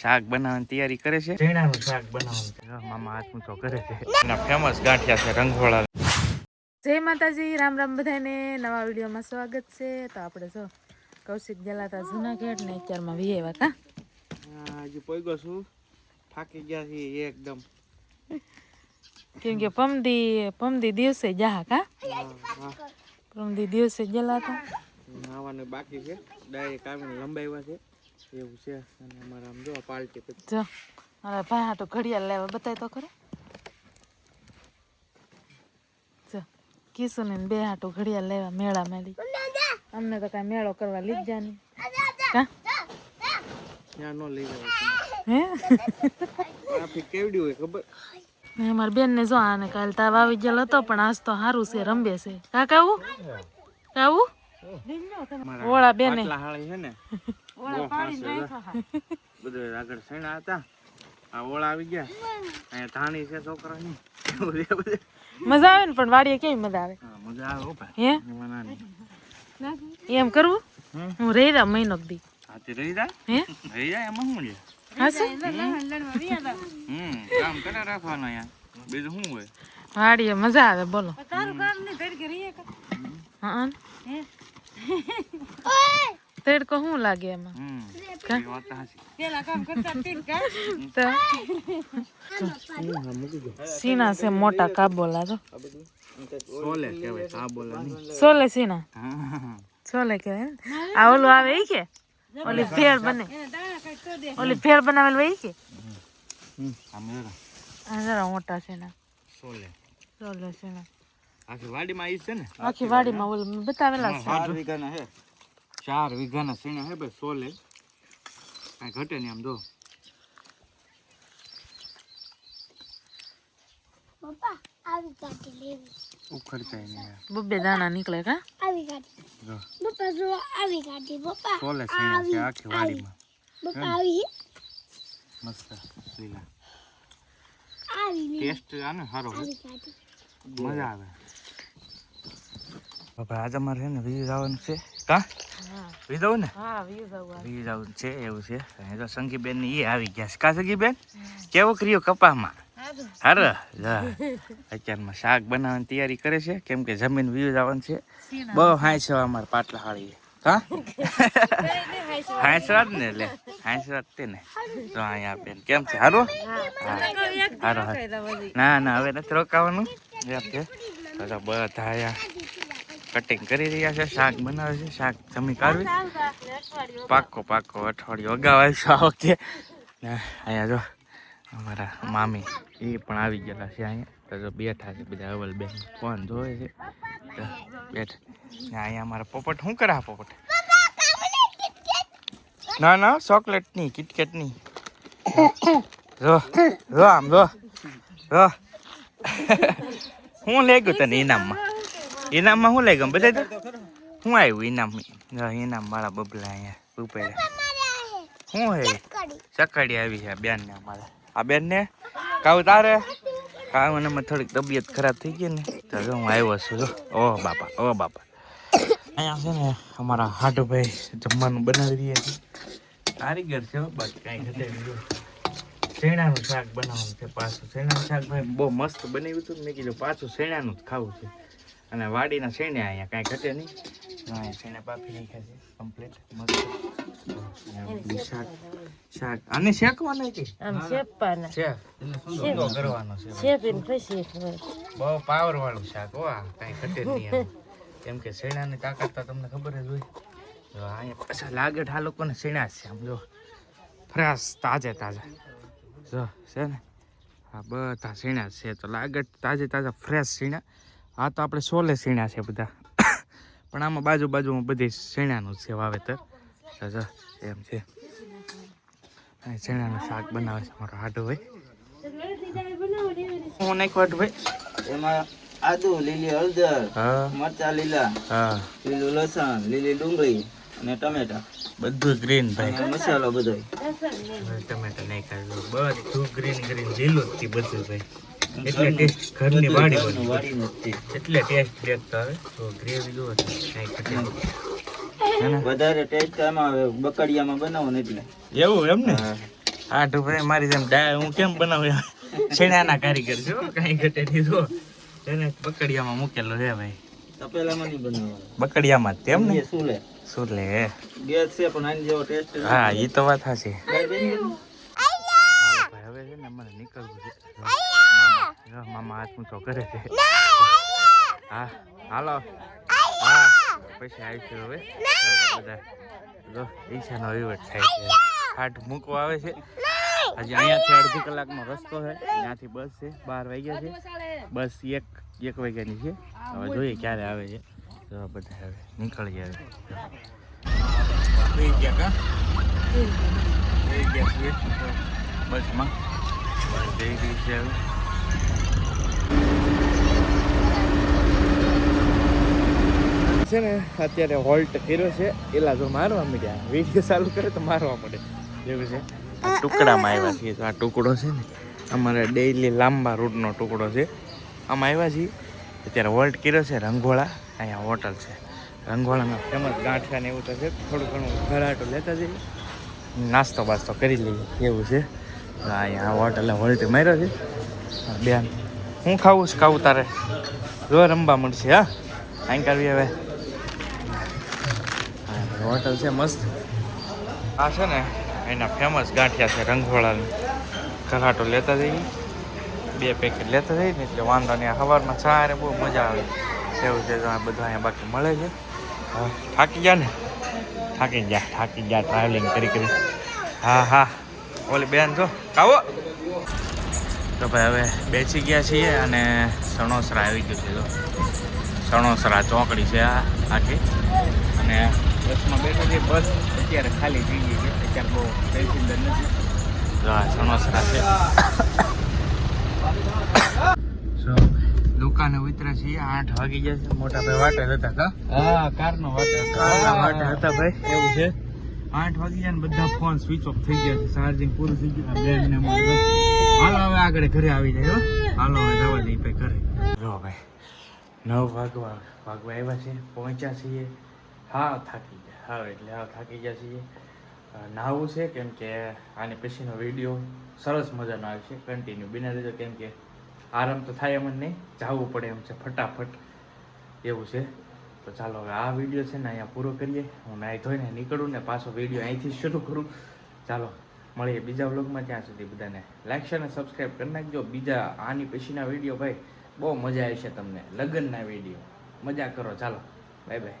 શાક બનાવવાની તૈયારી કરે છે? ચણાનું શાક બનાવવાનું મામા હાથ ઊંચો કરે છે. એના ફેમસ ગાંઠિયા છે રંગોળા. જય માતાજી રામ રામ બધાને. નવા વિડીયોમાં સ્વાગત છે. તો આપણે જો કૌશિક જલાતા જુનાગઢ ને અત્યારમાં વી આવ્યા કા હજી પોઈગો છું. થાકી ગયા છે એકદમ. કેમ કે પમદી પમદી દિવસે જાહા કા? પમદી દિવસે જલાતા નાવાનું બાકી છે. ડાયરેક્ટ આવીને લંબાવ્યા છે. એવું છે. અને અમારે આમ જો પાલટી પછી જો મારા ભાઈ હાટો ઘડિયાળ લેવા બતાય તો ખરો. જો કિશુ ને બે હાટો ઘડિયાળ લેવા મેળા મેળી અમને તો કાંઈ મેળો કરવા લીધા નહીં કા? ત્યાં નો લઈ જવાય. હે? ટ્રાફિક કેવડી હોય ખબર? અમારી બેન ને જો આને કાલ તાવ આવી ગયેલો હતો પણ આજ તો સારું છે રંબે છે. કા આવું? કાવું ઓળા બેને. હાળી છે ને. છે આગળ સૈણા હતા. આ ઓળા આવી ગયા. અહીંયા ધાણી છે છોકરાની. બધું. મજા આવે ને પણ વાડીએ કેવી મજા આવે? મજા આવે હો ભાઈ. હે? એમાં કરવું? હું રહી રહ્યા મહિનો દી. હાથી રહી જાય હે? રહી જાય એમાં શું છે? હમ. કામ કરે રાખવાનું અહીંયા. બીજું શું હોય? વાડીએ મજા આવે બોલો. હા? એ શું લાગે એમાં સીના છે મોટા કાબોલા તો સોલે સીના સોલે કહેવાય આ ઓલું આવે ઈ કે ઓલી ફેર બને ઓલી ફેર બનાવેલ હોય કે જરા. આ જરા મોટા છે ને સોલે સોલે છે ને આખી વાડીમાં ઈ છે ને? આખી વાડીમાં ઓલું મેં બતાવેલા છે. ચાર વીઘાના હે. ચાર વીઘાના સીણા હે ભાઈ સોલે. કાંઈ ઘટે નહીં આમ જો. પપ્પા આવી ગાડી લેવી. ઉખડતા નહીં બબ્બે દાણા નીકળે કા? આવી ગાડી જો. પપ્પા જો આવી ગાડી પપ્પા. સોલે સીણા છે આખી વાડીમાં. પપ્પા આવી. મસ્ત લીલા. આવી લે ટેસ્ટ આને સારો હોય. આવી ગાડી મજા આવે. હવે આજે અમારે છે ને વીજ આવવાનું છે. કા? વીજ આવું ને? વીજ આવું છે એવું છે. અહીં તો સંગીબેન ને એ આવી ગયા છે. કા સંગીબેન? કેવો કર્યો કપામાં? હાર. અત્યારમાં શાક બનાવવાની તૈયારી કરે છે. કેમ કે જમીન વ્યૂઝ આવવાનું છે. બહુ છે અમારે પાટલા હાળી કા? હાંસ વાત ને લે હાંસ વાત તે ને. તો અહીંયા બેન કેમ છે? હારું? હા. હારો ના ના હવે નથી રોકાવાનું. બધા અહીંયા કટિંગ કરી રહ્યા છે શાક બનાવે છે શાક જમી કાઢવી પાકો પાકો અઠવાડિયું અગાઉ. આવીશું આ વખતે. અહીંયા જો અમારા મામી એ પણ આવી ગયેલા છે અહીંયા. તો જો બેઠા છે બધા અવલ બેન. ફોન જોવે છે? તો બેઠા. અહીંયા અમારા પોપટ શું કરે પોપટ? ના ના ચોકલેટની કિટકેટની જો જો આમ જો જો. હું લઈ ગયું તને ઇનામમાં ઇનામમાં શું લઈ ગયું? બધા હું આવ્યું ઇનામ ઇનામ મારા બબલા અહીંયા ઉપેડે શું હે? ચકડી આવી છે બેન ને અમારા. આ બેન ને કાવ તારે? કાવ અને મને થોડીક તબિયત ખરાબ થઈ ગઈ ને. તો હું આવ્યો છું ઓહ બાપા ઓહ બાપા. અહીંયા છે ને અમારા હાટુભાઈ જમવાનું બનાવી રહ્યા છે. કારીગર છે બાકી કાંઈ નથી શેણાનું શાક બનાવવાનું છે પાછું. શેણાનું શાક ભાઈ બહુ મસ્ત બનાવ્યું હતું મેં કીધું પાછું શેણાનું જ ખાવું છે. અને વાડીના શેણ્યા અહીંયા કાંઈ ઘટે નહીં. અહીંયા શેણા નાખ્યા છે. કમ્પ્લીટ મસ્ત. શાક. શાક. આને શેકવાના કે? આમ છે સૂકો કરવાનો છે? શેપીને પછી બહુ પાવર વાળું શાક હો આ. કાંઈ ઘટે નહીં. કેમ કે શેણાની તાકાત તો તમને ખબર જ હોય. જો અહીંયા પાછા લાગટ આ લોકોને શેણા છે. આમ જો ફ્રેશ તાજે તાજા. જો છે ને? આ બધા શેણા છે. તો લાગટ તાજે તાજા ફ્રેશ શેણા. આ તો આપણે સોલે શેણા છે બધા. પણ આમાં બાજુ બાજુમાં બધી શેણાનું છે વાવેતર. એમ છે. શેણાનું શાક બનાવે છે મારો હાડો ભાઈ. હું નહીં હાડો ભાઈ? એમાં આદુ લીલી હળદર મરચા લીલા હા. લીલું લસણ લીલી ડુંગળી અને ટમેટા. બધું ગ્રીન ભાઈ. મસાલો બધો ટમેટા નહીં ખાધું બધું ગ્રીન ગ્રીન લીલું જ બધું ભાઈ. એટલે ટેસ્ટ ઘરની વાડી વાડી એટલે ટેસ્ટ દેખતો આવે. તો ગ્રેવી જુઓ તો વધારે ટેસ્ટ આવે બકડિયામાં બનાવો ને એટલે. એવું એમ ને? હા. આ ઢોકળી મારી જેમ ડાય હું કેમ બનાવું છેણાના કારીગર છો કાંઈ ઘટે નહીં જો એને બકડિયામાં મૂકેલો છે ભાઈ. તપેલામાં નહીં બનાવવાનું. બકડિયામાં તેમ ને? સુલે. શું લે શું લે ગેસ છે પણ આની જેવો ટેસ્ટ હા એ તો વાત સાચી. ભાઈ ભાઈ, હવે છે ને મને નીકળવું છે. હાથ ઊંચો કરે છે. હા હાલો. હા પછી આવીશું હવે. બધા જો ઈચ્છાનો વહીવટ થાય છે. હાટ મૂકવા આવે છે. હજી અહીંયાથી અડધી કલાકનો રસ્તો છે. ત્યાંથી બસ છે બાર વાગ્યા છે. બસ એક એક વાગ્યાની છે. હવે જોઈએ ક્યારે આવે છે. તો બધા હવે નીકળી આવે થઈ ગયા બસમાં. જઈ રહી છે હવે. છે ને અત્યારે હોલ્ટ કર્યો છે. એલા જો મારવા મળ્યા. વીડિયો ચાલુ કરે તો મારવા પડે એવું છે. ટુકડામાં આવ્યા છીએ. તો આ ટુકડો છે ને અમારે ડેઈલી લાંબા રૂટનો ટુકડો છે. આમાં આવ્યા છીએ. અત્યારે હોલ્ટ કર્યો છે રંગોળા. અહીંયા હોટલ છે. રંગોળાના ફેમસ ગાંઠિયા ને એવું તો છે. થોડું ઘણું ઘરાટો લેતા જઈએ. નાસ્તો બાસ્તો કરી લઈએ. એવું છે. તો અહીંયા હોટલે હોલ્ટ માર્યો છે. બેન હું ખાવું છું ખાવું તારે? જો રમવા મળશે હા? કરવી હવે? હોટલ છે મસ્ત. આ છે ને, એના ફેમસ ગાંઠિયા છે રંગોળાની. ઘરાટો લેતા જઈએ. બે પેકેટ લેતા જઈએ ને, એટલે વાંધો નહીં સવારમાં સારે બહુ મજા આવે. એવું છે તો બધું અહીંયા બાકી મળે છે. થાકી ગયા ને? થાકી ગયા થાકી ગયા ટ્રાવેલિંગ કરી કરી. હા હા. ઓલી બેન જો આવો તો ભાઈ હવે બેસી ગયા છીએ અને સણોસરા આવી ગયું છે જો. સણોસરા ચોકડી છે આ, આખી. અને બસમાં બેઠો છે બસ અત્યારે ખાલી થઈ ગઈ છે. અત્યારે બહુ પેસેન્જર નથી. સણોસરા છે. સો દુકાને ઉતર્યા છીએ. આઠ વાગી છે. મોટા ભાઈ વાટે હતા કા? હા કારનો વાટે કારના વાટે હતા ભાઈ. એવું છે? આઠ વાગી ગયા ને બધા ફોન સ્વિચ ઓફ થઈ ગયા છે. ચાર્જિંગ પૂરું થઈ ગયું. બે ને હાલો હવે આગળ ઘરે આવી જાય હાલો હવે જવા દઈએ ભાઈ ઘરે. જો ભાઈ નવ વાગવા વાગવા આવ્યા છે. પહોંચ્યા છીએ. હા, થાકી ગયા. હા, એટલે હા, થાકી ગયા છીએ. નાહવું છે, કેમ કે આની પછીનો વીડિયો સરસ મજાનો આવશે કન્ટિન્યુ બિના દેજો કેમ કે આરામ તો થાય એમ જ નહીં, જવું પડે એમ છે, ફટાફટ. એવું છે. તો ચાલો હવે આ વીડિયો છે ને અહીંયા પૂરો કરીએ. હું નાહી ધોઈને નીકળું ને પાછો વીડિયો અહીંથી શરૂ કરું. ચાલો, મળીએ બીજા વ્લોગમાં. ત્યાં સુધી બધાને લાઈક છે અને સબસ્ક્રાઈબ કરી નાખજો. બીજા આની પછીના વીડિયો, ભાઈ, બહુ મજા આવશે તમને. લગ્નના વીડિયો. મજા કરો. ચાલો બાય બાય